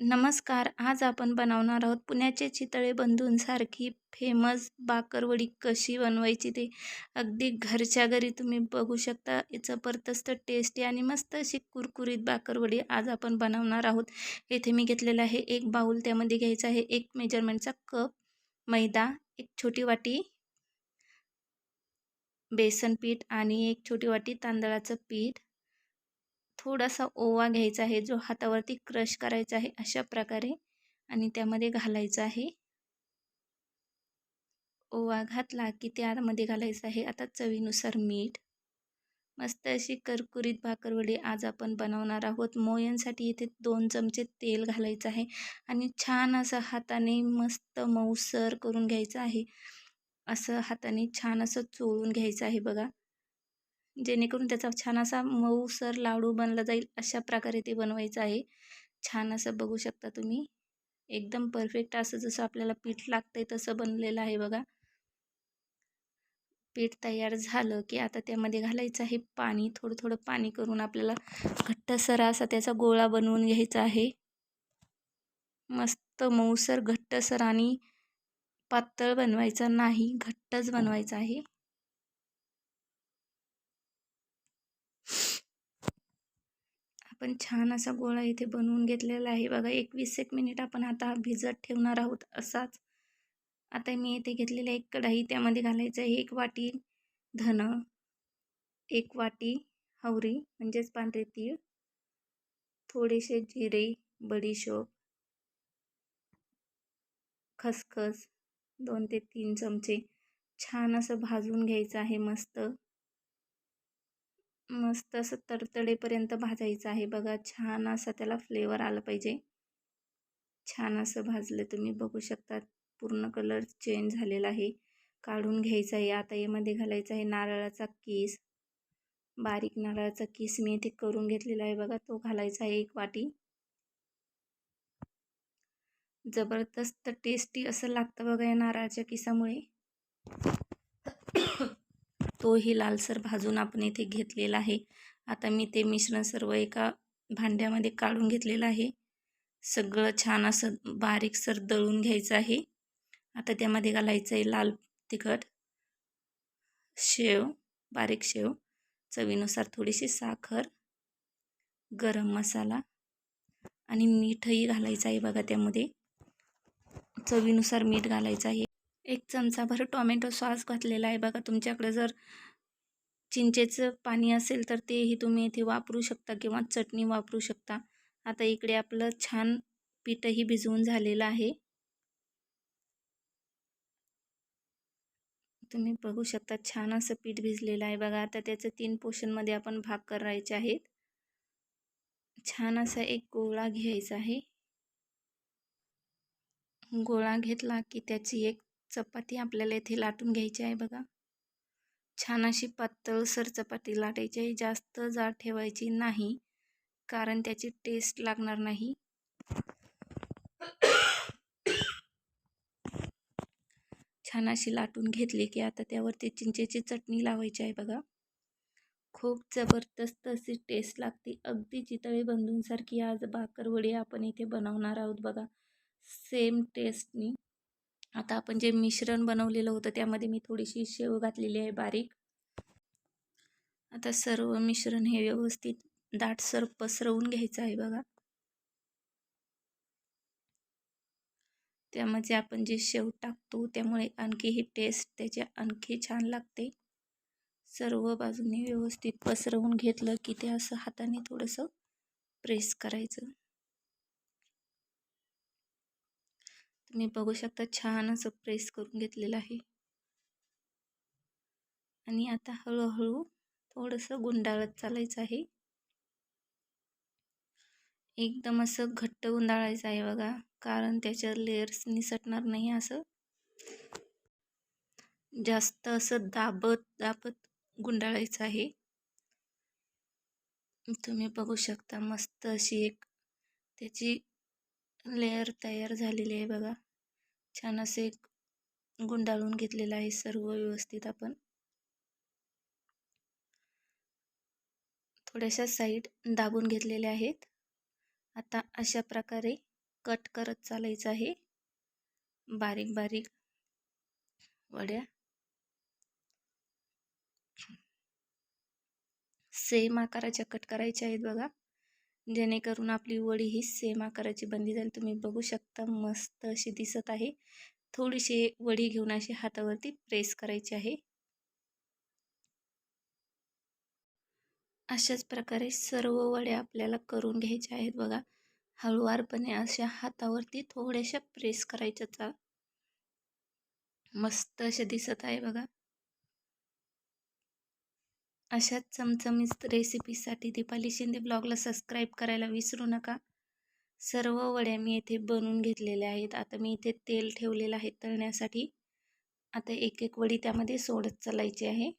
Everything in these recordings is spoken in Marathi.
नमस्कार. आज आपण बनवणार आहोत पुण्याचे चितळे बंधूंसारखी फेमस बाकरवडी कशी बनवायची ते अगदी घरच्या घरी तुम्ही बघू शकता. जबरदस्त टेस्टी आणि मस्त अशी कुरकुरीत बाकरवडी आज आपण बनवणार आहोत. येथे मी घेतलेलं आहे एक बाऊल त्यामध्ये घ्यायचा आहे एक मेजरमेंटचा कप मैदा एक छोटी वाटी बेसन पीठ आणि एक छोटी वाटी तांदळाचं पीठ. थोडासा ओवा घ्यायचा आहे जो हातावरती क्रश करायचा आहे अशा प्रकारे आणि त्यामध्ये घालायचा आहे. ओवा घातला की त्यामध्ये घालायचं आहे आता चवीनुसार मीठ. मस्त अशी करकुरीत भाकरवडी आज आपण बनवणार आहोत. मोयांसाठी इथे दोन चमचे तेल घालायचं आहे आणि छान असं हाताने मस्त मऊसर करून घ्यायचं आहे. असं हाताने छान असं चोळून घ्यायचं आहे बघा. जेणेकरून त्याचा छान असा मऊसर लाडू बनला जाईल अशा प्रकारे ते बनवायचं आहे. छान असं बघू शकता तुम्ही. एकदम परफेक्ट असं जसं आपल्याला पीठ लागतंय तसं बनलेलं आहे बघा. पीठ तयार झालं की आता त्यामध्ये घालायचं आहे पाणी. थोडं थोडं पाणी करून आपल्याला घट्टसर असा त्याचा गोळा बनवून घ्यायचा आहे. मस्त मऊसर घट्टसर आणि पातळ बनवायचा नाही घट्टच बनवायचा आहे. आपण छान असा गोळा इथे बनवून घेतलेला आहे. बघा एकवीस एक मिनिट आपण आता भिजत ठेवणार आहोत असाच. आता मी इथे घेतलेला एक कढाई त्यामध्ये घालायचं आहे एक वाटी धन एक वाटी हवरी म्हणजेच पांढरे तीळ थोडेसे जिरे बडीशोप खसखस दोन ते तीन चमचे. छान असं भाजून घ्यायचं आहे मस्त. मस्त असं तडतडेपर्यंत भाजायचं आहे. बघा छान असं त्याला फ्लेवर आलं पाहिजे. छान असं भाजलं तुम्ही. बघू शकता पूर्ण कलर चेंज झालेला आहे. काढून घ्यायचं आहे. आता यामध्ये घालायचा आहे नारळाचा केस. बारीक नारळाचा केस मी इथे करून घेतलेला आहे. बघा तो घालायचा आहे एक वाटी. जबरदस्त टेस्टी असं लागतं बघा या नारळाच्या किसामुळे. तोही लालसर भाजून आपण इथे घेतलेला आहे. आता मी ते मिश्रण सर्व एका भांड्यामध्ये काढून घेतलेलं आहे. सगळं छान असं बारीकसर दळून घ्यायचं आहे. आता त्यामध्ये घालायचं आहे लाल तिखट शेव बारीक शेव चवीनुसार थोडीशी साखर गरम मसाला आणि मीठही घालायचं आहे बघा त्यामध्ये. चवीनुसार मीठ घालायचं आहे. एक चमचाभर टॉमॅटो सॉस घातलेला आहे. बघा तुमच्याकडे जर चिंचेचं पाणी असेल तर तेही तुम्ही इथे वापरू शकता किंवा चटणी वापरू शकता. आता इकडे आपलं छान पीठही भिजवून झालेलं आहे. तुम्ही बघू शकता छान असं पीठ भिजलेलं आहे. बघा आता त्याचं तीन पोर्शनमध्ये आपण भाग करायचे आहेत. छान असा एक गोळा घ्यायचा आहे. गोळा घेतला की त्याची एक चपाती आपल्याला इथे लाटून घ्यायची आहे बघा. छान अशी पातळसर चपाती लाटायची आहे. जास्त जाड ठेवायची नाही कारण त्याची टेस्ट लागणार नाही. छान अशी लाटून घेतली की आता त्यावरती चिंचेची चटणी लावायची आहे बघा. खूप जबरदस्त अशी टेस्ट लागते. अगदी चितळी बंधूंसारखी आज बाकरवडी आपण इथे बनवणार आहोत बघा. सेम टेस्टनी आता आपण जे मिश्रण बनवलेलं होतं त्यामध्ये मी थोडीशी शेव घातलेली आहे बारीक. आता सर्व मिश्रण हे व्यवस्थित दाटसर पसरवून घ्यायचं आहे बघा. त्यामध्ये आपण जे शेव टाकतो त्यामुळे आणखी ही टेस्ट त्याची आणखी छान लागते. सर्व बाजूने व्यवस्थित पसरवून घेतलं की ते असं हाताने थोडंसं प्रेस करायचं. तुम्ही बघू शकता छान असं प्रेस करून घेतलेलं आहे. आणि आता हळूहळू थोडंसं गुंडाळत चालायचं आहे. एकदम असं घट्ट गुंडाळायचं आहे बघा कारण त्याच्या लेअर्स निसटणार नाही असं. जास्त असं दाबत दाबत गुंडाळायचं आहे. तुम्ही बघू शकता मस्त अशी एक त्याची लेअर तयार झालेली आहे बघा. छान असे एक गुंडाळून घेतलेलं आहे सर्व व्यवस्थित आपण. थोड्याशा साईड दाबून घेतलेल्या आहेत. आता अशा प्रकारे कट करत चालायचं आहे. बारीक बारीक वड्या. सेम आकाराच्या कट करायच्या आहेत बघा. जेणेकरून आपली वडी ही सेम आकाराची बनली जाईल. तुम्ही बघू शकता मस्त अशी दिसत आहे. थोडीशी वडी घेऊन अशी हातावरती प्रेस करायची आहे. अशाच प्रकारे सर्व वड्या आपल्याला करून घ्यायच्या आहेत बघा. हळुवारपणे अशा हातावरती थोड्याशा प्रेस करायच्या मस्त अशा दिसत आहे बघा. अशाच चमचमीत रेसिपीसाठी दीपाली शिंदे ब्लॉगला सबस्क्राईब करायला विसरू नका. सर्व वड्या मी येथे बनवून घेतलेल्या आहेत. आता मी इथे तेल ठेवलेलं आहे तळण्यासाठी. आता एक एक वडी त्यामध्ये सोडत चालायची आहे.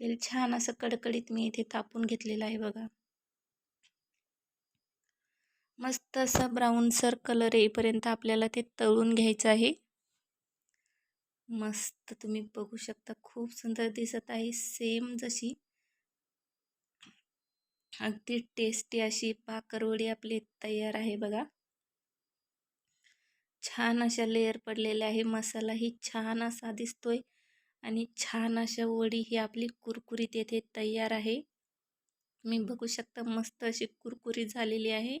तेल छान असं कडकडीत मी इथे तापून घेतलेलं आहे बघा. मस्त असा ब्राऊनसर कलर येईपर्यंत आपल्याला ते तळून घ्यायचं आहे. मस्त तुम्ही बघू शकता खूप सुंदर दिसत आहे. सेम जशी. अगदी टेस्टी अशी पाकरवडी आपली तयार आहे बघा. छान अशा लेअर पडलेल्या आहे. मसालाही छान असा दिसतोय. आणि छान अशा वडी ही आपली कुरकुरीत येथे तयार आहे. तुम्ही बघू शकता मस्त अशी कुरकुरीत झालेली आहे.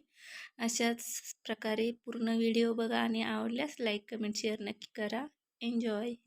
अशाच प्रकारे पूर्ण व्हिडिओ बघा आणि आवडल्यास लाईक कमेंट शेअर नक्की करा. enjoy.